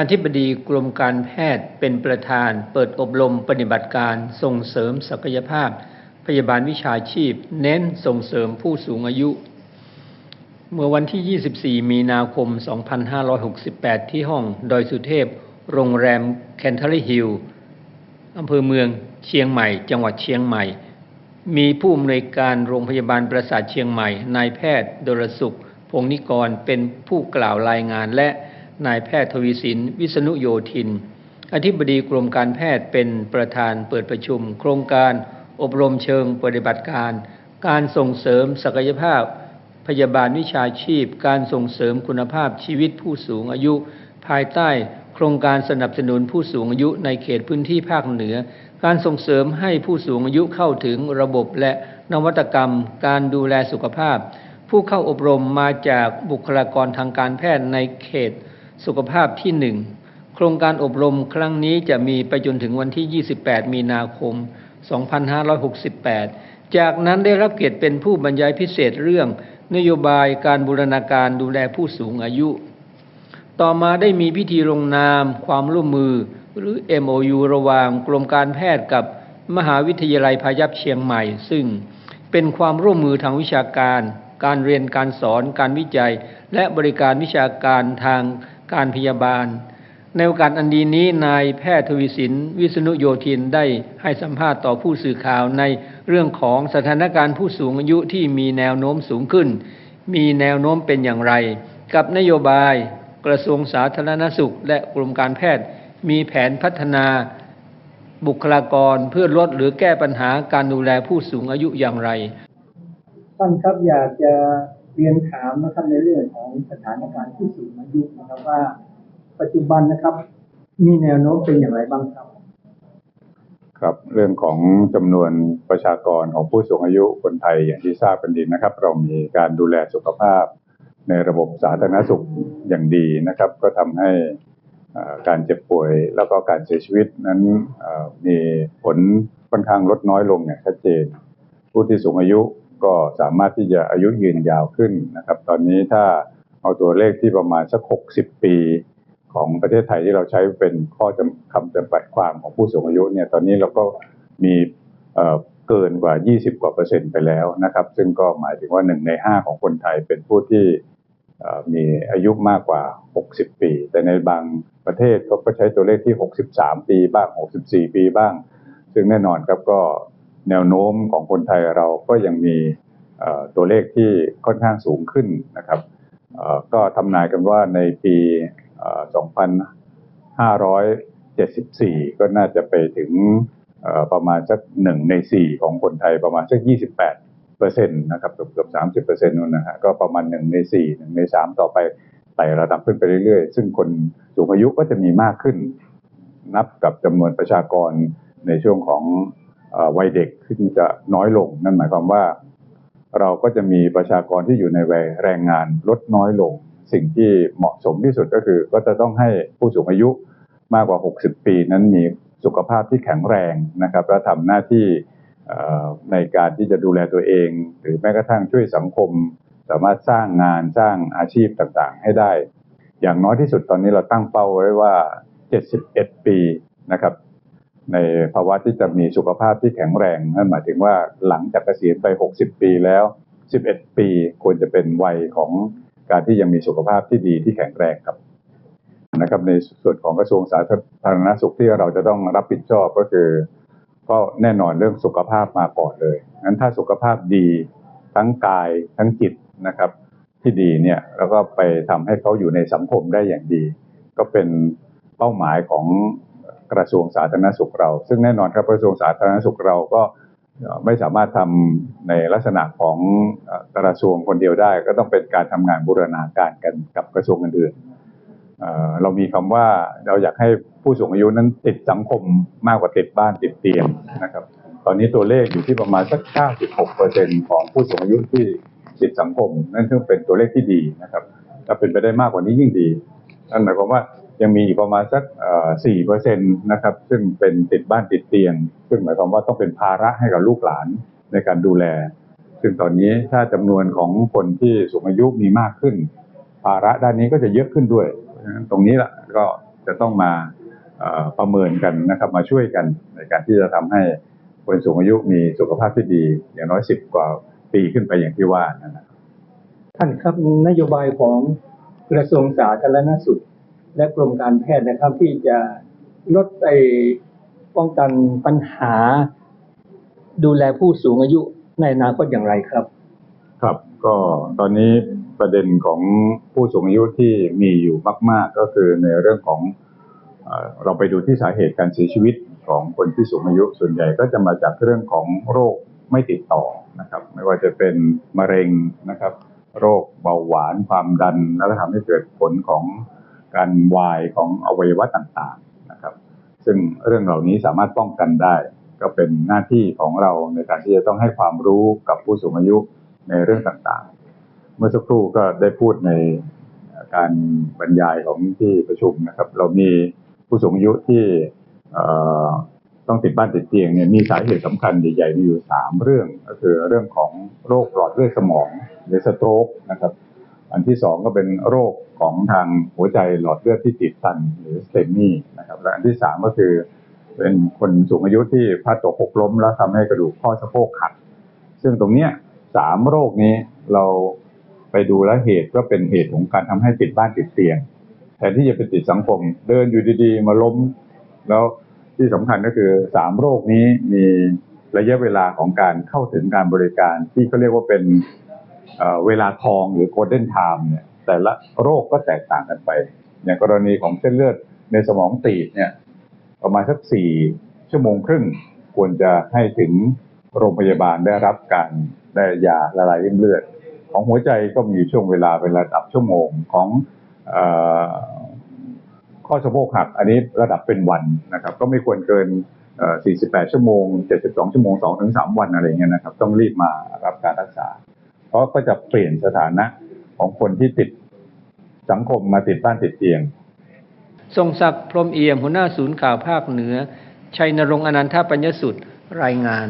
อธิบดีกรมการแพทย์เป็นประธาน เปิดอบรมปฏิบัติการส่งเสริมศักยภาพ พยาบาลวิชาชีพ เน้นส่งเสริมผู้สูงอายุ เมื่อวันที่ 24 มีนาคม 2568 ที่ห้องดอยสุเทพ โรงแรมแคนเทอรี่ฮิลอำเภอเมืองเชียงใหม่ จังหวัดเชียงใหม่ มีผู้อำนวยการโรงพยาบาลประสาทเชียงใหม่ นายแพทย์ดรสุข พงนิกรเป็นผู้กล่าวรายงานและ นายแพทย์ทวีสิน วิษณุโยธิน อธิบดีกรมการแพทย์เป็นประธานเปิดประชุม โครงการอบรมเชิงปฏิบัติการ การส่งเสริมศักยภาพ พยาบาลวิชาชีพ การส่งเสริมคุณภาพชีวิตผู้สูงอายุ ภายใต้โครงการสนับสนุนผู้สูงอายุในเขตพื้นที่ภาคเหนือ การส่งเสริมให้ผู้สูงอายุเข้าถึงระบบและนวัตกรรม การดูแลสุขภาพ ผู้เข้าอบรมมาจากบุคลากรทางการแพทย์ในเขต สุขภาพที่หนึ่งโครงการอบรมครั้งนี้จะมีไปจนถึงวันที่ 28 มีนาคม 2568 จากนั้นได้รับเกียรติเป็นผู้บรรยายพิเศษเรื่อง นโยบายการบูรณาการดูแลผู้สูงอายุ ต่อมาได้มีพิธีลงนาม ความร่วมมือ หรือ MOU ระหว่างกรมการแพทย์กับมหาวิทยาลัยพายัพเชียงใหม่ ซึ่งเป็นความร่วมมือทางวิชาการ การเรียนการสอน การวิจัย และบริการวิชาการทาง การพยาบาล ในโอกาสอันดีนี้นายแพทย์ทวีสิน วิษณุโยธินได้ให้สัมภาษณ์ต่อผู้สื่อข่าวในเรื่องของสถานการณ์ผู้สูงอายุที่มีแนวโน้มสูงขึ้น มีแนวโน้มเป็นอย่างไร กับนโยบายกระทรวงสาธารณสุข และกรมการแพทย์มีแผนพัฒนาบุคลากรเพื่อลดหรือแก้ปัญหาการดูแลผู้สูงอายุอย่างไร ท่านครับอยากจะ เรียนถามนะครับในเรื่องของสถานการณ์ผู้สูงอายุนะครับว่า ปัจจุบันนะครับ มีแนวโน้มเป็นอย่างไรบ้างครับ ครับ เรื่องของจำนวนประชากรของผู้สูงอายุคนไทยอย่างที่ทราบกันดีนะครับ เรามีการดูแลสุขภาพ ในระบบสาธารณสุขอย่างดีนะครับ ก็ทำให้การเจ็บป่วยแล้วก็การเสียชีวิตนั้นมีผลค่อนข้างลดน้อยลงอย่างชัดเจน ผู้ที่สูงอายุ ก็สามารถที่จะอายุยืนยาวขึ้นนะครับ ตอนนี้ถ้าเอาตัวเลขที่ประมาณสัก 60 ปีของประเทศไทยที่เราใช้เป็นข้อจำคำจำกัดความของผู้สูงอายุเนี่ยตอนนี้เราก็มีเกินกว่า 20 กว่าเปอร์เซ็นต์ไปแล้วนะครับ ซึ่งก็หมายถึงว่าหนึ่งในห้าของคนไทยเป็นผู้ที่มีอายุมากกว่า 60 ปี แต่ในบางประเทศเขาก็ใช้ตัวเลขที่ 63 ปีบ้าง 64 ปีบ้าง ซึ่งแน่นอนครับก็ แนวโน้มของคนไทยเราก็ยังมีตัวเลขที่ค่อนข้างสูงขึ้นนะครับก็ทำนายกันว่าในปี 2574 ก็น่าจะไปถึงประมาณสักหนึ่งในสี่ของคนไทยประมาณสัก 28เปอร์เซ็นต์นะครับเกือบเกือบ30เปอร์เซ็นต์นู่นนะฮะก็ประมาณหนึ่งในสี่หนึ่งในสามต่อไปไต่ระดับขึ้นไปเรื่อยๆ ซึ่งคนสูงอายุก็จะมีมากขึ้น นับกับจำนวนประชากรในช่วงของ วัยเด็กซึ่งจะน้อยลง นั่นหมายความว่า เราก็จะมีประชากรที่อยู่ในวัยแรงงานลดน้อยลง สิ่งที่เหมาะสมที่สุดก็คือ ก็จะต้องให้ผู้สูงอายุมากกว่า 60 ปี นั้นมีสุขภาพที่แข็งแรงนะครับและทำหน้าที่ในการที่จะดูแลตัวเอง หรือแม้กระทั่งช่วยสังคม สามารถสร้างงานสร้างอาชีพต่างๆ ให้ได้ อย่างน้อยที่สุดตอนนี้เราตั้งเป้าไว้ว่า 71 ปีนะครับ ในภาวะที่จะมีสุขภาพที่แข็งแรงนั่นหมายถึงว่าหลังจากเกษียณไป 60 ปีแล้ว 11 ปีควรจะเป็นวัยของการที่ยังมีสุขภาพที่ดีที่แข็งแรงครับนะครับในส่วนของกระทรวงสาธารณสุขที่เราจะต้องรับผิดชอบก็คือ ก็แน่นอนเรื่องสุขภาพมาก่อนเลยงั้นถ้าสุขภาพดีทั้งกายทั้งจิตนะครับ ที่ดีเนี่ยแล้วก็ไปทำให้เขาอยู่ในสังคมได้อย่างดี ก็เป็นเป้าหมายของ กระทรวงสาธารณสุขเรา ซึ่งแน่นอนครับกระทรวงสาธารณสุขเราก็ไม่สามารถทำในลักษณะของกระทรวงคนเดียวได้ ก็ต้องเป็นการทำงานบูรณาการกันกับกระทรวงอื่นๆเรามีคำว่าเราอยากให้ผู้สูงอายุนั้นติดสังคมมากกว่าติดบ้านติดเตียงนะครับ ตอนนี้ตัวเลขอยู่ที่ประมาณสัก 96%ของผู้สูงอายุที่ติดสังคม นั่นซึ่งเป็นตัวเลขที่ดีนะครับ ถ้าเป็นไปได้มากกว่านี้ยิ่งดีนั่นหมายความว่า ยังมีอีกประมาณสักสี่เปอร์เซ็นต์นะครับ ซึ่งเป็นติดบ้านติดเตียง ซึ่งหมายความว่าต้องเป็นภาระให้กับลูกหลานในการดูแล ซึ่งตอนนี้ถ้าจำนวนของคนที่สูงอายุมีมากขึ้น ภาระด้านนี้ก็จะเยอะขึ้นด้วย ตรงนี้แหละก็จะต้องมาประเมินกันนะครับมาช่วยกันในการที่จะทำให้คนสูงอายุมีสุขภาพที่ดี อย่างน้อยสิบกว่าปีขึ้นไปอย่างที่ว่านั่นนะท่านครับนโยบายของกระทรวงสาธารณสุข และกรมการแพทย์นะครับ ที่จะลดไอป้องกันปัญหา ดูแลผู้สูงอายุในอนาคตอย่างไรครับ ครับ ก็ตอนนี้ประเด็นของผู้สูงอายุที่มีอยู่มาก ๆ ก็คือในเรื่องของเอ่อเราไปดูที่สาเหตุการเสียชีวิตของคนที่สูงอายุส่วนใหญ่ก็จะมาจากเรื่องของโรคไม่ติดต่อนะครับ ไม่ว่าจะเป็นมะเร็งนะครับ โรคเบาหวานความดัน แล้วก็ทำให้เกิดผลของ การวายของอวัยวะต่างๆนะครับ ซึ่งเรื่องเหล่านี้สามารถป้องกันได้ ก็เป็นหน้าที่ของเราในการที่จะต้องให้ความรู้กับผู้สูงอายุในเรื่องต่างๆ เมื่อสักครู่ก็ได้พูดในการบรรยายของที่ประชุมนะครับ เรามีผู้สูงอายุที่ต้องติดบ้านติดเตียงเนี่ยมีสาเหตุสำคัญใหญ่ๆมีอยู่สามเรื่อง ก็คือเรื่องของโรคหลอดเลือดสมองหรือสโตรกนะครับ อันที่สองก็เป็นโรคของทางหัวใจหลอดเลือดที่ติดตันหรือสเตมมี่นะครับและอันที่สามก็คือเป็นคนสูงอายุที่พัดตกหกล้ม แล้วทำให้กระดูกข้อสะโพกหักซึ่งตรงเนี้ยสามโรคนี้เราไปดูแลเหตุก็เป็นเหตุของการทำให้ติดบ้านติดเตียงแทนที่จะเป็นติดสังคม เดินอยู่ดีๆ มาล้ม แล้วที่สำคัญก็คือสามโรคนี้มีระยะเวลาของการเข้าถึงการบริการที่เขาเรียกว่าเป็น เวลาทองหรือ golden time เนี่ยแต่ละโรคก็แตกต่างกันไป อย่างกรณีของเส้นเลือดในสมองตีบเนี่ยประมาณสักสี่ชั่วโมงครึ่งควรจะให้ถึงโรงพยาบาลได้รับการได้ยาละลายริ่มเลือด ของหัวใจก็มีช่วงเวลาเป็นระดับชั่วโมงของอข้อสะโพกหักอันนี้ระดับเป็นวันนะครับ ก็ไม่ควรเกินเอ่อ48 ชั่วโมง 72 ชั่วโมง2ถึง3วันอะไรเงี้ยนะครับ ต้องรีบมารับการรักษา เพราะก็จะเปลี่ยนสถานะของคนที่ติดสังคมมาติดบ้านติดเตียง ทรงศักดิ์พรมเอี่ยมหัวหน้าศูนย์ข่าวภาคเหนือ ชัยนรงค์อนันทปัญญสุดรายงาน